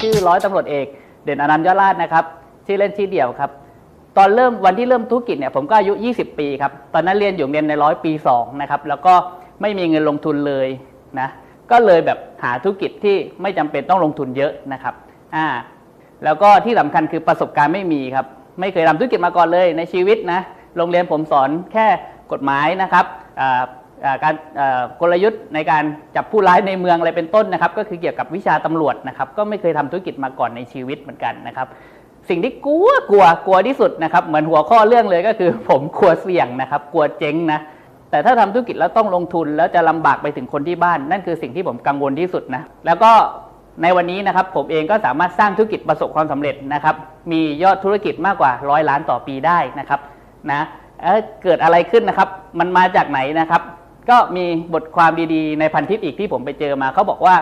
ชื่อร้อยตำรวจเอก เด่นอนันต์ยอดราชนะครับชื่อเล่นชื่อเดียวครับ ตอนเริ่มวันที่เริ่มธุรกิจเนี่ยผมก็อายุ 20 ปีครับ ตอนนั้นเรียนอยู่เรียนในร้อยปี2นะครับแล้วก็ไม่มีเงินลงทุนเลยนะก็เลยแบบหาธุรกิจที่ไม่จำเป็นต้องลงทุนเยอะนะครับอ่าแล้วก็ที่สำคัญคือประสบการณ์ไม่มีครับ ไม่เคยทำธุรกิจมาก่อนเลยในชีวิตนะโรงเรียนผมสอนแค่กฎหมายนะครับอ่า การกลยุทธ์ในการจับผู้ร้ายในเมืองอะไรเป็นต้นนะครับ ก็คือเกี่ยวกับวิชาตำรวจนะครับ ก็ไม่เคยทำธุรกิจมาก่อนในชีวิตเหมือนกันนะครับ สิ่งที่กลัวกลัวกลัวที่สุดนะครับ เหมือนหัวข้อเรื่องเลยก็คือผมกลัวเสี่ยงนะครับ กลัวเจ๊งนะแต่ถ้าทำธุรกิจแล้วต้องลงทุนแล้วจะลำบากไปถึงคนที่บ้าน นั่นคือสิ่งที่ผมกังวลที่สุดนะแล้วก็ในวันนี้นะครับผมเองก็สามารถสร้างธุรกิจประสบความสำเร็จนะครับ มียอดธุรกิจมากกว่าร้อยล้านต่อปีได้นะครับนะเอ้ยเกิดอะไรขึ้นนะครับ มันมาจากไหนนะครับ ก็มีบทความดีๆ ในพันทิปอีกที่ผมไปเจอมาเขาบอกว่า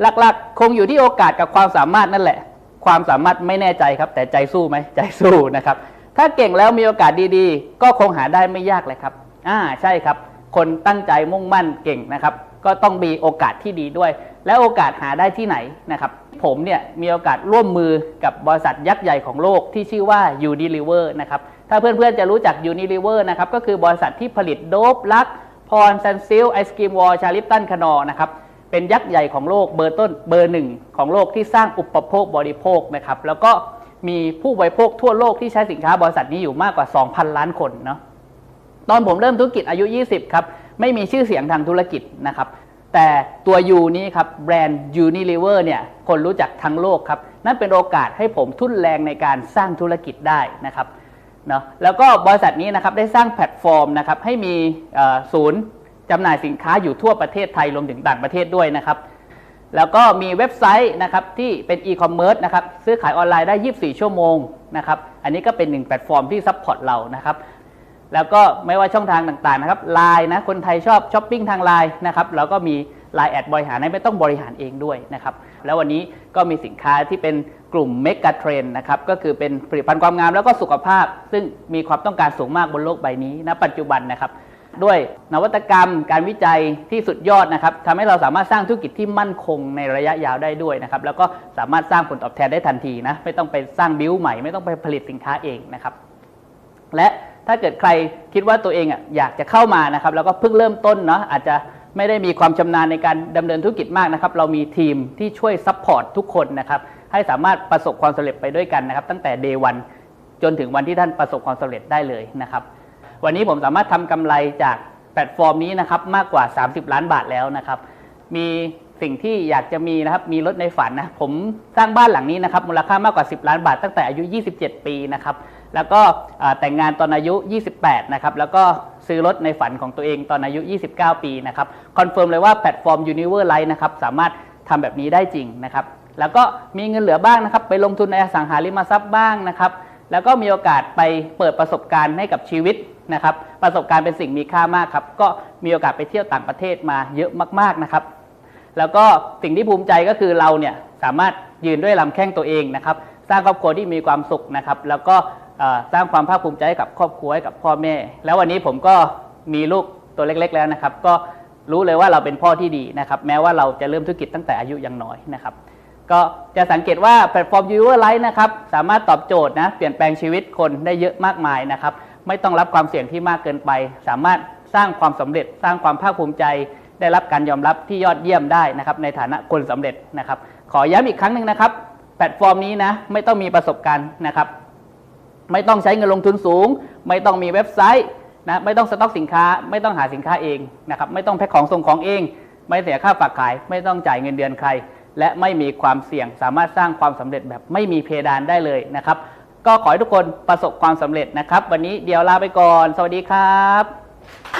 หลักๆ คงอยู่ที่โอกาสกับความสามารถนั่นแหละ ความสามารถไม่แน่ใจครับ แต่ใจสู้ไหมใจสู้นะครับ ถ้าเก่งแล้วมีโอกาสดีๆ ก็คงหาได้ไม่ยากเลยครับอ่าใช่ครับ คนตั้งใจมุ่งมั่นเก่งนะครับ ก็ต้องมีโอกาสที่ดีด้วย และโอกาสหาได้ที่ไหนนะครับผมเนี่ยมีโอกาสร่วมมือกับบริษัทยักษ์ใหญ่ของโลกที่ชื่อว่า Unilever นะครับ ถ้าเพื่อนๆจะรู้จัก Unilever นะครับ ก็คือบริษัทที่ผลิตโดบลัก พรซันซิลไอศกรีมวอลชาลิปตันคานอนะครับเป็นยักษ์ใหญ่ของโลกเบอร์ต้นเบอร์หนึ่งของโลกที่สร้างอุปโภคบริโภคนะครับแล้วก็มีผู้บริโภคทั่วโลกที่ใช้สินค้าบริษัทนี้อยู่มากกว่า 2,000 ล้านคนเนาะตอนผมเริ่มธุรกิจอายุ 20 ครับ ไม่มีชื่อเสียงทางธุรกิจนะครับ แต่ตัว U นี้ครับแบรนด์ Unilever เนี่ยคนรู้จักทั้งโลกครับ นั่นเป็นโอกาสให้ผมทุ่นแรงในการสร้างธุรกิจได้นะครับ เนาะแล้วก็บริษัทนี้นะครับได้สร้างแพลตฟอร์มนะครับให้มีศูนย์จำหน่ายสินค้าอยู่ทั่วประเทศไทยรวมถึงต่างประเทศด้วยนะครับ แล้วก็มีเว็บไซต์นะครับที่เป็นอีคอมเมิร์ซนะครับซื้อขายออนไลน์ได้ 24 ชั่วโมงนะครับอันนี้ก็เป็นหนึ่งแพลตฟอร์มที่ซัพพอร์ตเรานะครับแล้วก็ไม่ว่าช่องทางต่างๆนะครับไลน์นะคนไทยชอบช้อปปิ้งทางไลน์นะครับแล้วก็มี ไลน์แอดบริหารไม่ต้องบริหารเองด้วยนะครับแล้ววันนี้ก็มีสินค้าที่เป็นกลุ่มเมกะเทรนนะครับก็คือเป็นผลิตภัณฑ์ความงามแล้วก็สุขภาพ ซึ่งมีความต้องการสูงมากบนโลกใบนี้ณปัจจุบันนะครับด้วยนวัตกรรมการวิจัยที่สุดยอดนะครับทำให้เราสามารถสร้างธุรกิจที่มั่นคงในระยะยาวได้ด้วยนะครับแล้วก็สามารถสร้างผลตอบแทนได้ทันทีนะไม่ต้องไปสร้างบิลใหม่ไม่ต้องไปผลิตสินค้าเองนะครับและถ้าเกิดใครคิดว่าตัวเองอะอยากจะเข้ามานะครับแล้วก็เพิ่งเริ่มต้นเนาะอาจจะ ไม่ได้มีความชำนาญในการดำเนินธุรกิจมากนะครับเรามีทีมที่ช่วยซัพพอร์ตทุกคนนะครับให้สามารถประสบความสำเร็จไปด้วยกันนะครับ ตั้งแต่เดวันจนถึงวันที่ท่านประสบความสำเร็จได้เลยนะครับ วันนี้ผมสามารถทำกำไรจากแพลตฟอร์มนี้นะครับมากกว่า 30 ล้านบาทแล้วนะครับ มีสิ่งที่อยากจะมีนะครับมีรถในฝันนะผมสร้างบ้านหลังนี้นะครับมูลค่ามากกว่า 10 ล้านบาทตั้งแต่อายุ 27 ปีนะครับ แล้วก็แต่งงานตอนอายุ 28 นะครับ แล้วก็ซื้อรถในฝันของตัวเองตอนอายุ 29 ปีนะครับ คอนเฟิร์มเลยว่าแพลตฟอร์ม Univer Life นะครับ สามารถทำแบบนี้ได้จริงนะครับ แล้วก็มีเงินเหลือบ้างนะครับ ไปลงทุนในอสังหาริมทรัพย์บ้างนะครับ แล้วก็มีโอกาสไปเปิดประสบการณ์ให้กับชีวิตนะครับ ประสบการณ์เป็นสิ่งมีค่ามากครับ ก็มีโอกาสไปเที่ยวต่างประเทศมาเยอะมากๆนะครับ แล้วก็สิ่งที่ภูมิใจก็คือเราเนี่ยสามารถยืนด้วยลำแข้งตัวเองนะครับ สร้างครอบครัวที่มีความสุขนะครับ แล้วก็ สร้างความภาคภูมิใจให้กับครอบครัวให้กับพ่อแม่ แล้ววันนี้ผมก็มีลูกตัวเล็ก ๆ แล้วนะครับ ก็รู้เลยว่าเราเป็นพ่อที่ดีนะครับ แม้ว่าเราจะเริ่มธุรกิจตั้งแต่อายุยังน้อยนะครับ ก็จะสังเกตว่าแพลตฟอร์ม u v e r Life นะครับสามารถตอบโจทย์นะเปลี่ยนแปลงชีวิตคนได้เยอะมากมายนะครับ ไม่ต้องรับความเสี่ยงที่มากเกินไป สามารถสร้างความสำเร็จ สร้างความภาคภูมิใจ ได้รับการยอมรับที่ยอดเยี่ยมได้นะครับ ในฐานะคนสำเร็จนะครับ ขอย้ำอีกครั้งหนึ่งนะครับ แพลตฟอร์มนี้นะไม่ต้องมีประสบการณ์นะครับ ไม่ต้องใช้เงินลงทุนสูง ไม่ต้องมีเว็บไซต์นะไม่ต้องสต็อกสินค้า ไม่ต้องหาสินค้าเองนะครับไม่ต้องแพ็คของส่งของเอง ไม่เสียค่าฝากขาย ไม่ต้องจ่ายเงินเดือนใคร และไม่มีความเสี่ยงสามารถสร้างความสำเร็จแบบไม่มีเพดานได้เลยนะครับ ก็ขอให้ทุกคนประสบความสำเร็จนะครับ วันนี้เดี๋ยวลาไปก่อน สวัสดีครับ